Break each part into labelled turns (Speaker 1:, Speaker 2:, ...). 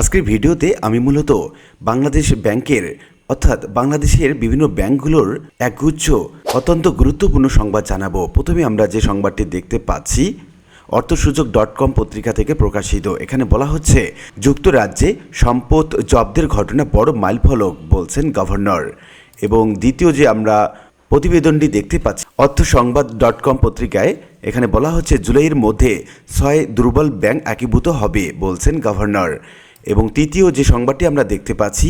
Speaker 1: আজকের ভিডিওতে আমি মূলত বাংলাদেশ ব্যাংকের, অর্থাৎ বাংলাদেশের বিভিন্ন ব্যাংকগুলোর একগুচ্ছ, অত্যন্ত গুরুত্বপূর্ণ সংবাদ জানাব। প্রথমে আমরা যে সংবাদটি দেখতে পাচ্ছি, অর্থসূচক ডট কম পত্রিকা থেকে প্রকাশিত। এখানে বলা হচ্ছে, যুক্তরাজ্যে সম্পদ জব্দের ঘটনা বড় মাইলফলক বলছেন গভর্নর। এবং দ্বিতীয় যে আমরা প্রতিবেদনটি দেখতে পাচ্ছি, অর্থ সংবাদ ডট কম পত্রিকায় এখানে বলা হচ্ছে, জুলাইয়ের মধ্যে ছয় দুর্বল ব্যাংক একীভূত হবে বলছেন গভর্নর। এবং তৃতীয় যে সংবাদটি আমরা দেখতে পাচ্ছি,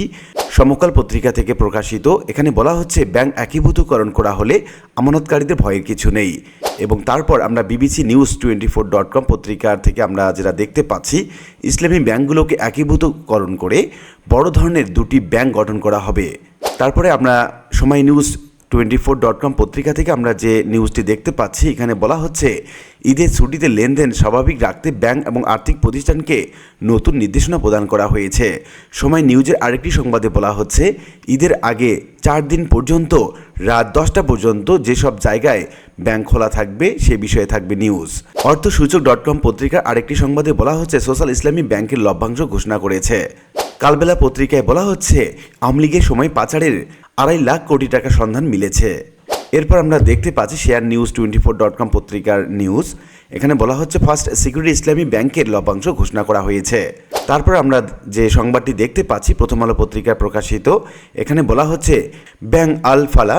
Speaker 1: সমকাল পত্রিকা থেকে প্রকাশিত, এখানে বলা হচ্ছে ব্যাংক একীভূতকরণ করা হলে আমানতকারীদের ভয়ের কিছু নেই। এবং তারপর আমরা BBC news twenty four dot com পত্রিকার থেকে আমরা যেটা দেখতে পাচ্ছি, ইসলামী ব্যাংকগুলোকে একীভূতকরণ করে বড় ধরনের দুটি ব্যাংক গঠন করা হবে। তারপরে আমরা Somoy news twenty four dot com পত্রিকা থেকে আমরা যে নিউজটি দেখতে পাচ্ছি, এখানে বলা হচ্ছে, ঈদের ছুটিতে লেনদেন স্বাভাবিক রাখতে ব্যাংক এবং আর্থিক প্রতিষ্ঠানকে নতুন নির্দেশনা প্রদান করা হয়েছে। সময় নিউজের আরেকটি সংবাদে বলা হচ্ছে, ঈদের আগে চার দিন পর্যন্ত, রাত দশটা পর্যন্ত যেসব জায়গায় ব্যাংক খোলা থাকবে, সে বিষয়ে থাকবে নিউজ। অর্থসূচক ডট কম পত্রিকার আরেকটি সংবাদে বলা হচ্ছে, সোশ্যাল ইসলামী ব্যাংকের লভ্যাংশ ঘোষণা করেছে। কালবেলা পত্রিকায় বলা হচ্ছে আওয়ামী লীগের সময় পাচারের আড়াই লাখ কোটি টাকা সন্ধান মিলেছে। এরপর আমরা দেখতে পাচ্ছি share news twenty four dot com পত্রিকার নিউজ। এখানে বলা হচ্ছে, ফার্স্ট, সিকিউরিটি ইসলামী ব্যাংকের লভ্যাংশ ঘোষণা করা হয়েছে। তারপর আমরা যে সংবাদটি দেখতে পাচ্ছি, প্রথম আলো পত্রিকায় প্রকাশিত, এখানে বলা হচ্ছে ব্যাংক আল ফালা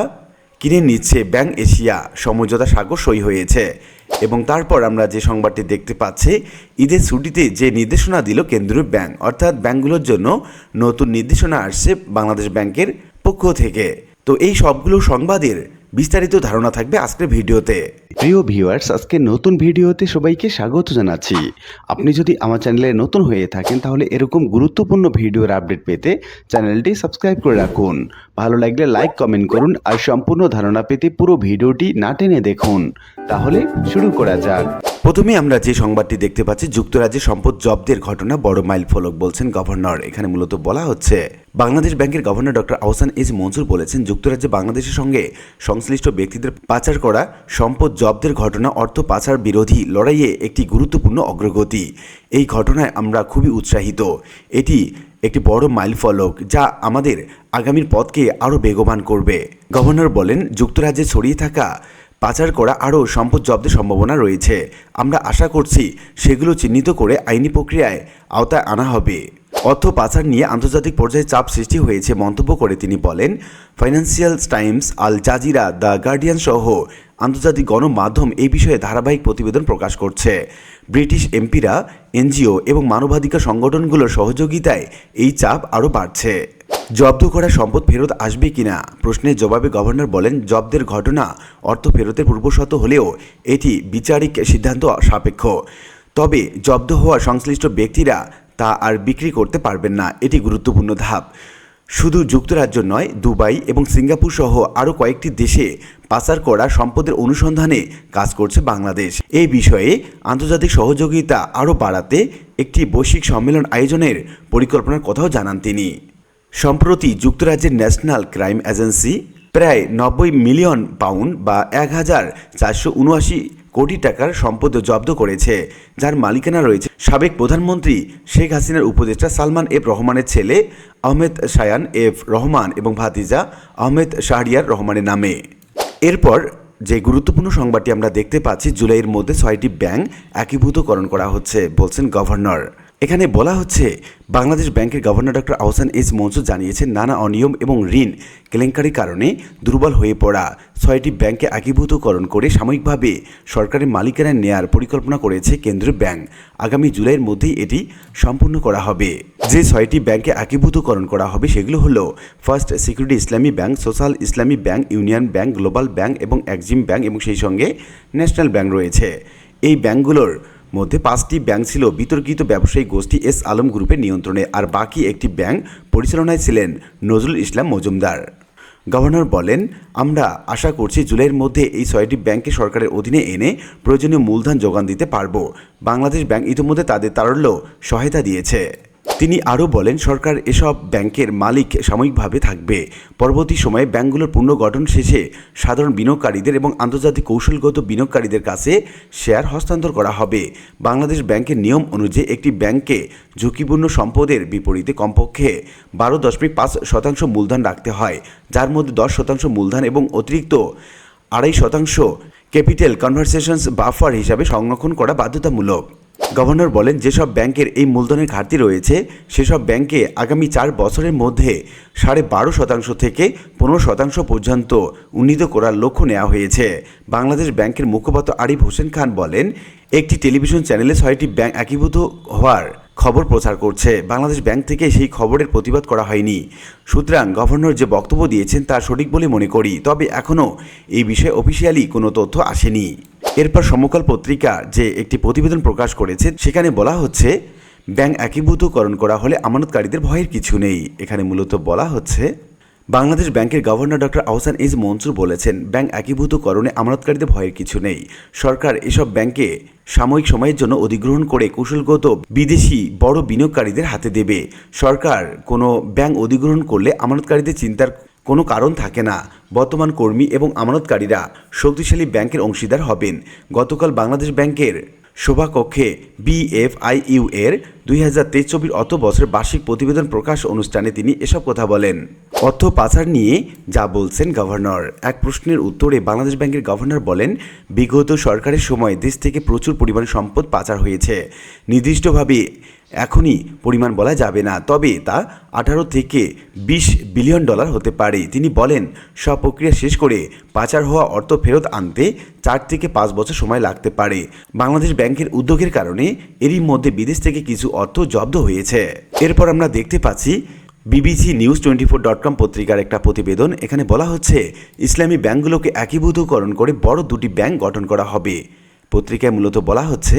Speaker 1: কিনে নিচ্ছে ব্যাংক এশিয়া, সমঝোতা স্বাক্ষর সই হয়েছে। এবং তারপর আমরা যে সংবাদটি দেখতে পাচ্ছি, ঈদের ছুটিতে যে নির্দেশনা দিল কেন্দ্রীয় ব্যাংক, অর্থাৎ ব্যাংকগুলোর জন্য নতুন নির্দেশনা আসছে বাংলাদেশ ব্যাংকের পক্ষ থেকে। তো এই সবগুলো সংবাদের বিস্তারিত ধারণা থাকবে আজকের ভিডিওতে।
Speaker 2: প্রিয় ভিউয়ার্স, আজকে নতুন ভিডিওতে সবাইকে স্বাগত জানাচ্ছি। আপনি যদি আমার চ্যানেলে নতুন হয়ে থাকেন, তাহলে এরকম গুরুত্বপূর্ণ ভিডিওর আপডেট পেতে চ্যানেলটি সাবস্ক্রাইব করে রাখুন। ভালো লাগলে লাইক কমেন্ট করুন আর সম্পূর্ণ ধারণা পেতে পুরো ভিডিওটি না টেনে দেখুন। তাহলে শুরু করা যাক।
Speaker 1: প্রথমে আমরা যে সংবাদটি দেখতে পাচ্ছি, যুক্তরাজ্যে সম্পদ জব্দের ঘটনা বড় মাইল ফলক বলছেন গভর্নর। এখানে মূলত বলা হচ্ছে, বাংলাদেশ ব্যাংকের governor doctor Ahsan H Mansur বলেছেন, যুক্তরাজ্যে বাংলাদেশের সঙ্গে সংশ্লিষ্ট ব্যক্তিদের পাচার করা সম্পদ জব্দের ঘটনা, অর্থ পাচার বিরোধী লড়াইয়ে একটি গুরুত্বপূর্ণ অগ্রগতি। এই ঘটনায় আমরা খুবই উৎসাহিত। এটি একটি বড় মাইলফলক যা আমাদের আগামীর পথকে আরও বেগবান করবে। গভর্নর বলেন, যুক্তরাজ্যে ছড়িয়ে থাকা পাচার করা আরও সম্পদ জব্দের সম্ভাবনা রয়েছে। আমরা আশা করছি সেগুলো চিহ্নিত করে আইনি প্রক্রিয়ায় আওতায় আনা হবে। অর্থ পাচার নিয়ে আন্তর্জাতিক পর্যায়ে চাপ সৃষ্টি হয়েছে মন্তব্য করে তিনি বলেন Financial Times Al Jazeera, the Guardian সহ আন্তর্জাতিক গণমাধ্যম এই বিষয়ে ধারাবাহিক প্রতিবেদন প্রকাশ করছে। ব্রিটিশ এমপিরা, এনজিও এবং মানবাধিকার সংগঠনগুলোর সহযোগিতায় এই চাপ আরও বাড়ছে। জব্দ করা সম্পদ ফেরত আসবে কিনা? প্রশ্নের জবাবে গভর্নর বলেন, জব্দের ঘটনা অর্থ ফেরতের পূর্বশত হলেও এটি বিচারিক সিদ্ধান্ত সাপেক্ষ। তবে জব্দ হওয়া সংশ্লিষ্ট ব্যক্তিরা তা আর বিক্রি করতে পারবেন না। এটি গুরুত্বপূর্ণ ধাপ। শুধু যুক্তরাজ্য নয়, দুবাই এবং সিঙ্গাপুর সহ আরও কয়েকটি দেশে পাচার করা সম্পদের অনুসন্ধানে কাজ করছে বাংলাদেশ। এই বিষয়ে আন্তর্জাতিক সহযোগিতা আরও বাড়াতে একটি বৈশ্বিক সম্মেলন আয়োজনের পরিকল্পনার কথাও জানান তিনি। সম্প্রতি যুক্তরাজ্যের ন্যাশনাল ক্রাইম এজেন্সি প্রায় নব্বই মিলিয়ন পাউন্ড বা এক হাজার চারশো উনআশি কোটি টাকার সম্পদ জব্দ করেছে, যার মালিকানা রয়েছে সাবেক প্রধানমন্ত্রী শেখ হাসিনার উপদেষ্টা সালমান এফ রহমানের ছেলে আহমেদ শায়ান এফ রহমান এবং ভাতিজা আহমেদ শাহরিয়ার রহমানের নামে। এরপর যে গুরুত্বপূর্ণ সংবাদটি আমরা দেখতে পাচ্ছি, জুলাইয়ের মধ্যে ছয়টি ব্যাংক একীভূতকরণ করা হচ্ছে, বলছেন গভর্নর। এখানে বলা হচ্ছে, বাংলাদেশ ব্যাংকের governor doctor Ahsan S Mansur জানিয়েছেন, নানা অনিয়ম এবং ঋণ কেলেঙ্কারির কারণে দুর্বল হয়ে পড়া ছয়টি ব্যাংকে একীভূতকরণ করে সাময়িকভাবে সরকারের মালিকানায় নেয়ার পরিকল্পনা করেছে কেন্দ্রীয় ব্যাংক। আগামী জুলাইয়ের মধ্যেই এটি সম্পূর্ণ করা হবে। যে ছয়টি ব্যাংকে একীভূতকরণ করা হবে, সেগুলো হলো First Security Islami Bank, Social Islami Bank, Union Bank, Global Bank এবং এক্সিম ব্যাংক এবং সেই সঙ্গে ন্যাশনাল ব্যাংক রয়েছে। এই ব্যাংকগুলোর মধ্যে পাঁচটি ব্যাংক ছিল। বিতর্কিত ব্যবসায়ী গোষ্ঠী এস আলম গ্রুপের নিয়ন্ত্রণে আর বাকি একটি ব্যাংক পরিচালনায় ছিলেন নজরুল ইসলাম মজুমদার। গভর্নর বলেন, আমরা আশা করছি জুলাইয়ের মধ্যে এই ছয়টি ব্যাংকে সরকারের অধীনে এনে প্রয়োজনীয় মূলধন যোগান দিতে পারব। বাংলাদেশ ব্যাংক ইতিমধ্যে তাদের তারল্য সহায়তা দিয়েছে। তিনি আরও বলেন, সরকার এসব ব্যাংকের মালিক সাময়িকভাবে থাকবে। পরবর্তী সময়ে ব্যাংকগুলোর পুনর্গঠন শেষে সাধারণ বিনিয়োগকারীদের এবং আন্তর্জাতিক কৌশলগত বিনিয়োগকারীদের কাছে শেয়ার হস্তান্তর করা হবে। বাংলাদেশ ব্যাংকের নিয়ম অনুযায়ী একটি ব্যাংকে ঝুঁকিপূর্ণ সম্পদের বিপরীতে কমপক্ষে বারো দশমিক পাঁচ শতাংশ মূলধন রাখতে হয়, যার মধ্যে দশ শতাংশ মূলধন এবং অতিরিক্ত আড়াই শতাংশ ক্যাপিটাল কনভারসেশনস বাফার হিসাবে সংরক্ষণ করা বাধ্যতামূলক। গভর্নর বলেন, যেসব ব্যাংকের এই মূলধনের ঘাটতি রয়েছে, সেসব ব্যাংকে আগামী চার বছরের মধ্যে সাড়ে বারো শতাংশ থেকে পনেরো শতাংশ পর্যন্ত উন্নীত করার লক্ষ্য নেওয়া হয়েছে। বাংলাদেশ ব্যাংকের মুখপাত্র আরিফ হোসেন খান বলেন, একটি টেলিভিশন চ্যানেলে ছয়টি ব্যাংক একীভূত হওয়ার খবর প্রচার করছে। বাংলাদেশ ব্যাংক থেকে সেই খবরের প্রতিবাদ করা হয়নি। সুতরাং গভর্নর যে বক্তব্য দিয়েছেন তা সঠিক বলে মনে করি, তবে এখনও এই বিষয়ে অফিসিয়ালি কোনো তথ্য আসেনি। এরপর সমকাল পত্রিকা যে একটি প্রতিবেদন প্রকাশ করেছে, সেখানে বলা হচ্ছে, ব্যাংক একীভূতকরণ করা হলে আমানতকারীদের ভয়ের কিছু নেই। এখানে মূলত বলা হচ্ছে বাংলাদেশ ব্যাংকের governor doctor Ahsan H Mansur বলেছেন, ব্যাংক একীভূতকরণে আমানতকারীদের ভয়ের কিছু নেই। সরকার এসব ব্যাংকে সাময়িক সময়ের জন্য অধিগ্রহণ করে কৌশলগত বিদেশি বড় বিনিয়োগকারীদের হাতে দেবে। সরকার কোনো ব্যাংক অধিগ্রহণ করলে আমানতকারীদের চিন্তার কোনো কারণ থাকে না। বর্তমান কর্মী এবং আমানতকারীরা শক্তিশালী ব্যাংকের অংশীদার হবেন। গতকাল বাংলাদেশ ব্যাংকের সভাকক্ষে বিএফআইইউ এর দুই হাজার তেইশ চব্বিশ অত বছরের বার্ষিক প্রতিবেদন প্রকাশ অনুষ্ঠানে তিনি এসব কথা বলেন। অর্থ পাচার নিয়ে যা বলছেন গভর্নর। এক প্রশ্নের উত্তরে বাংলাদেশ ব্যাংকের গভর্নর বলেন, বিগত সরকারের সময় দেশ থেকে প্রচুর পরিমাণ সম্পদ পাচার হয়েছে। নির্দিষ্টভাবে এখনই পরিমাণ বলা যাবে না, তবে তা আঠারো থেকে বিশ বিলিয়ন ডলার হতে পারে। তিনি বলেন, সব প্রক্রিয়া শেষ করে পাচার হওয়া অর্থ ফেরত আনতে চার থেকে পাঁচ বছর সময় লাগতে পারে। বাংলাদেশ ব্যাংকের উদ্যোগের কারণে এরই মধ্যে বিদেশ থেকে কিছু অর্থ জব্দ হয়েছে। এরপর আমরা দেখতে পাচ্ছি BBC news twenty four dot com পত্রিকার একটা প্রতিবেদন। এখানে বলা হচ্ছে, ইসলামী ব্যাংকগুলোকে একীভূতকরণ করে বড় দুটি ব্যাংক গঠন করা হবে। পত্রিকায় মূলত বলা হচ্ছে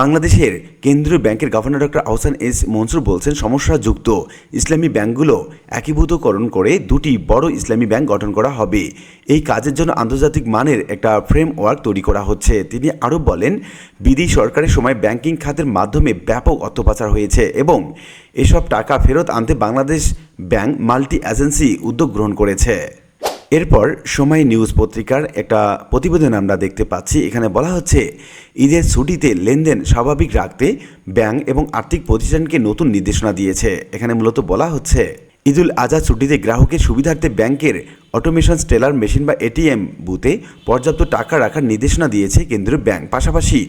Speaker 1: বাংলাদেশের কেন্দ্রীয় ব্যাংকের governor doctor Ahsan S Mansur বলছেন, সমস্যাযুক্ত ইসলামী ব্যাংকগুলো একীভূতকরণ করে দুটি বড় ইসলামী ব্যাংক গঠন করা হবে। এই কাজের জন্য আন্তর্জাতিক মানের একটা ফ্রেমওয়ার্ক তৈরি করা হচ্ছে। তিনি আরও বলেন, বিদেশি সরকারের সময় ব্যাংকিং খাতের মাধ্যমে ব্যাপক অর্থ পাচার হয়েছে এবং এসব টাকা ফেরত আনতে বাংলাদেশ ব্যাংক মাল্টি এজেন্সি উদ্যোগ গ্রহণ করেছে। এরপর সময় নিউজ পত্রিকার একটা প্রতিবেদন আমরা দেখতে পাচ্ছি। এখানে বলা হচ্ছে, ঈদের ছুটিতে লেনদেন স্বাভাবিক রাখতে ব্যাংক এবং আর্থিক প্রতিষ্ঠানকে নতুন নির্দেশনা দিয়েছে। এখানে মূলত বলা হচ্ছে, ঈদুল আজহা ছুটিতে গ্রাহকের সুবিধার্থে ব্যাংকের অটোমেশন স্টেলার মেশিন বা এটিএম বুথে পর্যাপ্ত টাকা রাখার নির্দেশনা দিয়েছে কেন্দ্রীয় ব্যাংক। পাশাপাশি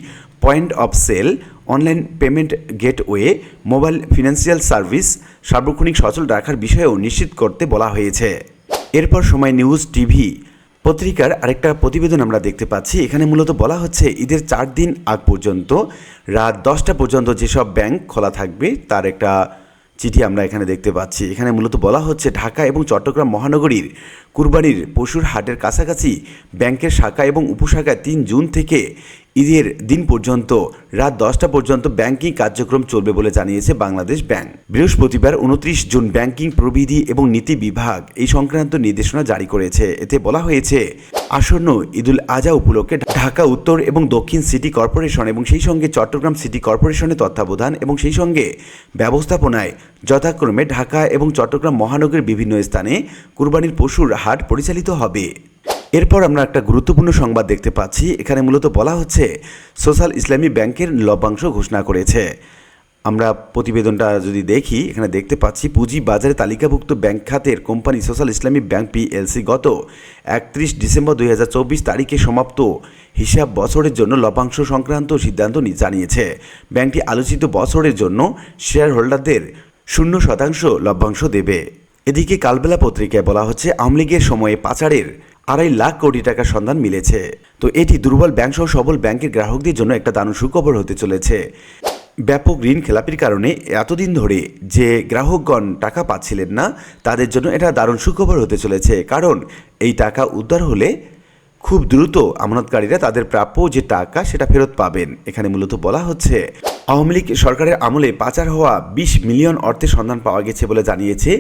Speaker 1: point of sale, online payment gateway, mobile financial service, সার্বক্ষণিক সচল রাখার বিষয়েও নিশ্চিত করতে বলা হয়েছে। এরপর সময় নিউজ টিভি পত্রিকার আরেকটা প্রতিবেদন আমরা দেখতে পাচ্ছি। এখানে মূলত বলা হচ্ছে, ঈদের চার দিন আগ পর্যন্ত, রাত দশটা পর্যন্ত যেসব ব্যাংক খোলা থাকবে, তার একটা চিঠি আমরা এখানে দেখতে পাচ্ছি। এখানে মূলত বলা হচ্ছে, ঢাকা এবং চট্টগ্রাম মহানগরীর কুরবানির পশুর হাটের কাছাকাছি ব্যাংকের শাখা এবং উপশাখায় তিন জুন থেকে ঈদের দিন পর্যন্ত, রাত দশটা পর্যন্ত ব্যাংকিং কার্যক্রম চলবে বলে জানিয়েছে বাংলাদেশ ব্যাংক। বৃহস্পতিবার উনত্রিশ জুন ব্যাংকিং প্রবিধি এবং নীতি বিভাগ এই সংক্রান্ত নির্দেশনা জারি করেছে। এতে বলা হয়েছে, আসন্ন ঈদুল আজহা উপলক্ষে ঢাকা, উত্তর এবং দক্ষিণ সিটি কর্পোরেশন এবং সেই সঙ্গে চট্টগ্রাম সিটি কর্পোরেশনের তত্ত্বাবধান এবং সেই সঙ্গে ব্যবস্থাপনায় যথাক্রমে ঢাকা এবং চট্টগ্রাম মহানগরের বিভিন্ন স্থানে কুরবানির পশুর হাট পরিচালিত হবে। এরপর আমরা একটা গুরুত্বপূর্ণ সংবাদ দেখতে পাচ্ছি। এখানে মূলত বলা হচ্ছে, সোশ্যাল ইসলামী ব্যাংকের লভ্যাংশ ঘোষণা করেছে। আমরা প্রতিবেদনটা যদি দেখি, এখানে দেখতে পাচ্ছি পুঁজি বাজারে তালিকাভুক্ত ব্যাংক খাতের company Social Islami Bank PLC গত একত্রিশ ডিসেম্বর দুই হাজার চব্বিশ তারিখে সমাপ্ত হিসাব বছরের জন্য লভ্যাংশ সংক্রান্ত সিদ্ধান্ত জানিয়েছে। ব্যাংকটি আলোচিত বছরের জন্য শেয়ার হোল্ডারদের শূন্য শতাংশ লভ্যাংশ দেবে। এদিকে কালবেলা পত্রিকায় বলা হচ্ছে, আওয়ামী লীগের সময়ে পাচারের আড়াই লাখ কোটি টাকার সন্ধান মিলেছে। তো এটি দুর্বল ব্যাংক সহ সবল ব্যাংকের গ্রাহকদের জন্য একটা দারুণ সুখবর হতে চলেছে। ব্যাপক ঋণ খেলাপির কারণে এতদিন ধরে যে গ্রাহকগণ টাকা পাচ্ছিলেন না, তাদের জন্য এটা দারুণ সুখবর হতে চলেছে। কারণ এই টাকা উদ্ধার হলে খুব দ্রুত আমানতকারীরা তাদের প্রাপ্য যে টাকা সেটা ফেরত পাবেন। এখানে মূলত বলা হচ্ছে আওয়ামী লীগ সরকারের আমলে পাচার হওয়া বিশ মিলিয়ন অর্থের সন্ধান পাওয়া গেছে বলে জানিয়েছে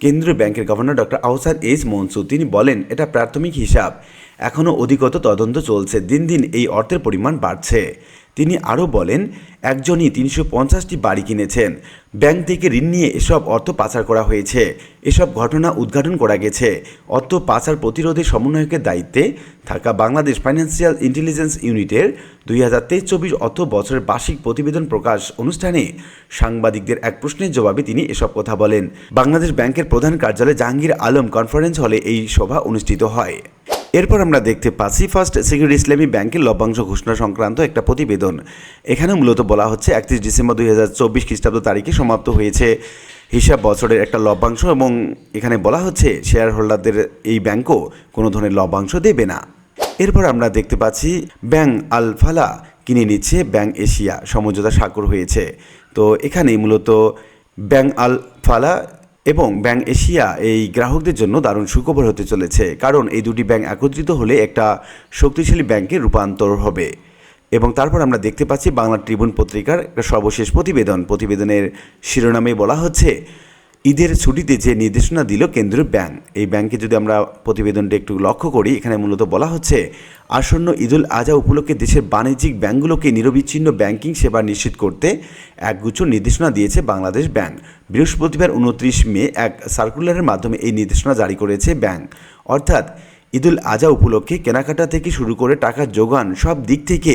Speaker 1: কেন্দ্রীয় ব্যাংকের governor doctor Ahsan S Mansur. তিনি বলেন, এটা প্রাথমিক হিসাব। এখনও অধিকত তদন্ত চলছে। দিন দিন এই অর্থের পরিমাণ বাড়ছে। তিনি আরও বলেন, একজনই তিনশো পঞ্চাশটি বাড়ি কিনেছেন। ব্যাংক থেকে ঋণ নিয়ে এসব অর্থ পাচার করা হয়েছে। এসব ঘটনা উদ্ঘাটন করা গেছে। অর্থ পাচার প্রতিরোধে সমন্বয়কের দায়িত্বে থাকা বাংলাদেশ ফাইন্যান্সিয়াল ইন্টেলিজেন্স ইউনিটের দুই হাজার তেইশ চব্বিশ অর্থ বছরের বার্ষিক প্রতিবেদন প্রকাশ অনুষ্ঠানে সাংবাদিকদের এক প্রশ্নের জবাবে তিনি এসব কথা বলেন। বাংলাদেশ ব্যাংকের প্রধান কার্যালয়ে জাহাঙ্গীর আলম কনফারেন্স হলে এই সভা অনুষ্ঠিত হয়। এরপর আমরা দেখতে পাচ্ছি ফার্স্ট সিকিউরিটি ইসলামী ব্যাংকের লভ্যাংশ ঘোষণা সংক্রান্ত একটা প্রতিবেদন। এখানে মূলত বলা হচ্ছে, একত্রিশ ডিসেম্বর দুই হাজার চব্বিশ খ্রিস্টাব্দ তারিখে সমাপ্ত হয়েছে হিসাব বছরের একটা লভ্যাংশ এবং এখানে বলা হচ্ছে শেয়ার হোল্ডারদের এই ব্যাংকও কোনো ধরনের লভ্যাংশ দেবে না। এরপর আমরা দেখতে পাচ্ছি ব্যাং আলফালা কিনে নিচ্ছে ব্যাং এশিয়া, সমঝোতা স্বাক্ষর হয়েছে। তো এখানেই মূলত ব্যাং আল ফালা এবং ব্যাংক এশিয়া এই গ্রাহকদের জন্য দারুণ সুখবর হতে চলেছে, কারণ এই দুটি ব্যাংক একত্রিত হলে একটা শক্তিশালী ব্যাংকে রূপান্তর হবে। এবং তারপর আমরা দেখতে পাচ্ছি বাংলা ট্রিবিউন পত্রিকার সর্বশেষ প্রতিবেদন। প্রতিবেদনের শিরোনামে বলা হচ্ছে ঈদের ছুটিতে যে নির্দেশনা দিল কেন্দ্রীয় ব্যাংক, এই ব্যাংকে যদি আমরা প্রতিবেদনটা একটু লক্ষ্য করি, এখানে মূলত বলা হচ্ছে, আসন্ন ঈদুল আজহা উপলক্ষে দেশের বাণিজ্যিক ব্যাংকগুলোকে নিরবিচ্ছিন্ন ব্যাংকিং সেবা নিশ্চিত করতে একগুচ্ছ নির্দেশনা দিয়েছে বাংলাদেশ ব্যাংক। বৃহস্পতিবার উনত্রিশ মে এক সার্কুলারের মাধ্যমে এই নির্দেশনা জারি করেছে ব্যাংক। অর্থাৎ, ঈদুল আজহা উপলক্ষে কেনাকাটা থেকে শুরু করে টাকার যোগান সব দিক থেকে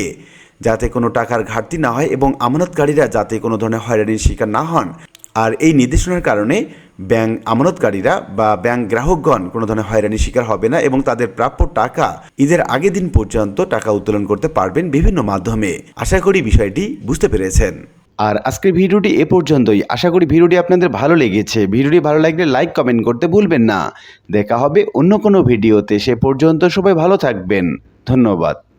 Speaker 1: যাতে কোনো টাকার ঘাটতি না হয় এবং আমানতকারীরা যাতে কোনো ধরনের হয়রানির শিকার না হন আর এই নির্দেশনার কারণে ব্যাংক আমানতকারীরা বা ব্যাংক গ্রাহকগণ কোনো ধরনের হয়রানির শিকার হবে না এবং তাদের প্রাপ্য টাকা ঈদের আগের দিন পর্যন্ত টাকা উত্তোলন করতে পারবেন বিভিন্ন মাধ্যমে। আশা করি বিষয়টি বুঝতে পেরেছেন।
Speaker 2: আর আজকের ভিডিওটি এ পর্যন্তই। আশা করি ভিডিওটি আপনাদের ভালো লেগেছে। ভিডিওটি ভালো লাগলে লাইক, কমেন্ট করতে ভুলবেন না। দেখা হবে অন্য কোনো ভিডিওতে। সে পর্যন্ত সবাই ভালো থাকবেন। ধন্যবাদ।